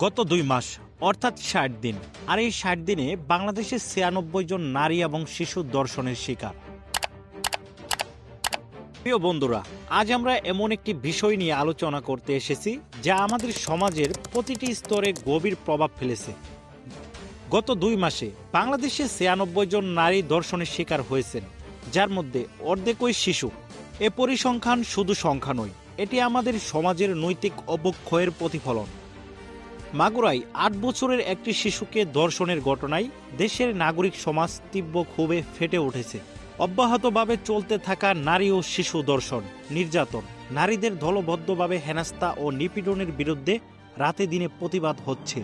গত দুই মাস, অর্থাৎ ষাট দিন। আর এই ষাট দিনে বাংলাদেশে ছিয়ানব্বই জন নারী এবং শিশু দর্শনের শিকার। প্রিয় বন্ধুরা, আজ আমরা এমন একটি বিষয় নিয়ে আলোচনা করতে এসেছি, যা আমাদের সমাজের প্রতিটি স্তরে গভীর প্রভাব ফেলেছে। গত দুই মাসে বাংলাদেশে ছিয়ানব্বই জন নারী দর্শনের শিকার হয়েছেন, যার মধ্যে অর্ধেকই শিশু। এ পরিসংখ্যান শুধু সংখ্যা নয়, এটি আমাদের সমাজের নৈতিক অবক্ষয়ের প্রতিফলন। মাগুরায় আট বছরের একটি শিশুকে ধর্ষণের ঘটনায় দেশের নাগরিক সমাজ তীব্র ক্ষোভে ফেটে উঠেছে। অব্যাহতভাবে চলতে থাকা নারী ও শিশু দর্শন নির্যাতন, নারীদের দলবদ্ধভাবে হেনাস্তা ও নিপীড়নের বিরুদ্ধে রাতে দিনে প্রতিবাদ হচ্ছে।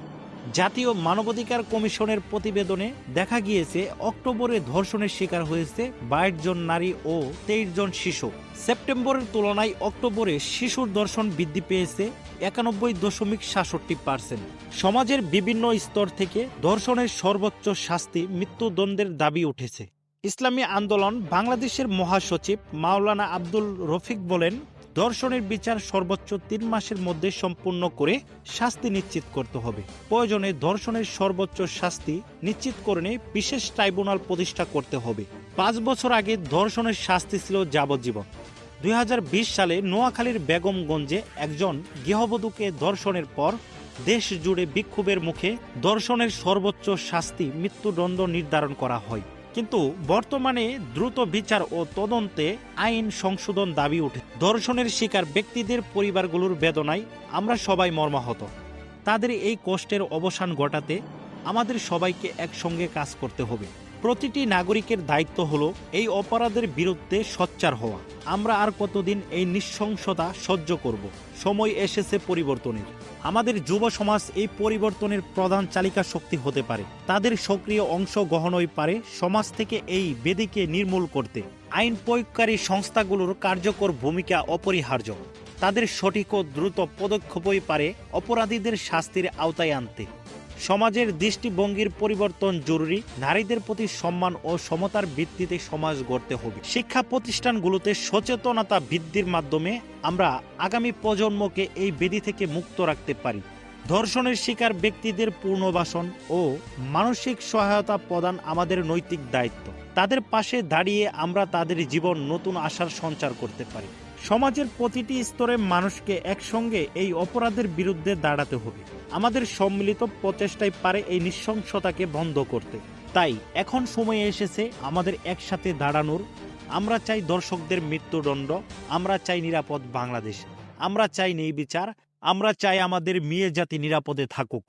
জাতীয় মানবাধিকার কমিশনের প্রতিবেদনে দেখা গিয়েছে, অক্টোবরে ধর্ষণের শিকার হয়েছে বাইশ জন নারী ও তেইশ জন শিশু। সেপ্টেম্বরের তুলনায় অক্টোবরে শিশুর দর্শন বৃদ্ধি পেয়েছে একানব্বই দশমিক সাতষট্টি পার্সেন্ট। সমাজের বিভিন্ন স্তর থেকে ধর্ষণের সর্বোচ্চ শাস্তি মৃত্যুদণ্ডের দাবি উঠেছে। ইসলামী আন্দোলন বাংলাদেশের মহাসচিব মাওলানা আব্দুল রফিক বলেন ধর্ষণের বিচার সর্বোচ্চ তিন মাসের মধ্যে সম্পূর্ণ করে শাস্তি নিশ্চিত করতে হবে। প্রয়োজনে ধর্ষণের সর্বোচ্চ শাস্তি নিশ্চিত করে বিশেষ ট্রাইব্যুনাল প্রতিষ্ঠা করতে হবে। পাঁচ বছর আগে ধর্ষণের শাস্তি ছিল যাবজ্জীবন। দুই হাজার বিশ সালে নোয়াখালীর বেগমগঞ্জে একজন গৃহবধূকে ধর্ষণের পর দেশ জুড়ে বিক্ষোভের মুখে ধর্ষণের সর্বোচ্চ শাস্তি মৃত্যুদণ্ড নির্ধারণ করা হয়। কিন্তু বর্তমানে দ্রুত বিচার ও তদন্তে আইন সংশোধন দাবি উঠে। ধর্ষণের শিকার ব্যক্তিদের পরিবারগুলোর বেদনায় আমরা সবাই মর্মাহত। তাদের এই কষ্টের অবসান ঘটাতে আমাদের সবাইকে একসঙ্গে কাজ করতে হবে। প্রতিটি নাগরিকের দায়িত্ব হলো এই অপরাধের বিরুদ্ধে সোচ্চার হওয়া। আমরা আর কতদিন এই নৃশংসতা সহ্য করব? সময় এসেছে পরিবর্তনের। আমাদের যুব সমাজ এই পরিবর্তনের প্রধান চালিকা শক্তি হতে পারে। তাদের সক্রিয় অংশ অংশগ্রহণই পারে সমাজ থেকে এই বেদিকে নির্মূল করতে। আইন প্রয়োগকারী সংস্থাগুলোর কার্যকর ভূমিকা অপরিহার্য। তাদের সঠিক ও দ্রুত পদক্ষেপই পারে অপরাধীদের শাস্তির আওতায় আনতে। সমাজের দৃষ্টিভঙ্গির পরিবর্তন জরুরি, নারীদের প্রতি সম্মান ও সমতার ভিত্তিতে সমাজ গড়তে হবে। শিক্ষা প্রতিষ্ঠানগুলোতে সচেতনতা বৃদ্ধির মাধ্যমে আমরা আগামী প্রজন্মকে এই বেদি থেকে মুক্ত রাখতে পারি। ধর্ষণের শিকার ব্যক্তিদের পুনর্বাসন ও মানসিক সহায়তা প্রদান আমাদের নৈতিক দায়িত্ব। তাদের পাশে দাঁড়িয়ে আমরা তাদের জীবন নতুন আশার সঞ্চার করতে পারি। সমাজের প্রতিটি স্তরে মানুষকে একসঙ্গে এই অপরাধের বিরুদ্ধে দাঁড়াতে হবে। আমাদের সম্মিলিত প্রচেষ্টায় পারে এই নৃশংসতাকে বন্ধ করতে। তাই এখন সময় এসেছে আমাদের একসাথে দাঁড়ানোর। আমরা চাই দর্শকদের মৃত্যুদণ্ড, আমরা চাই নিরাপদ বাংলাদেশ, আমরা চাই নেই বিচার, আমরা চাই আমাদের মেয়ে জাতি নিরাপদে থাকুক।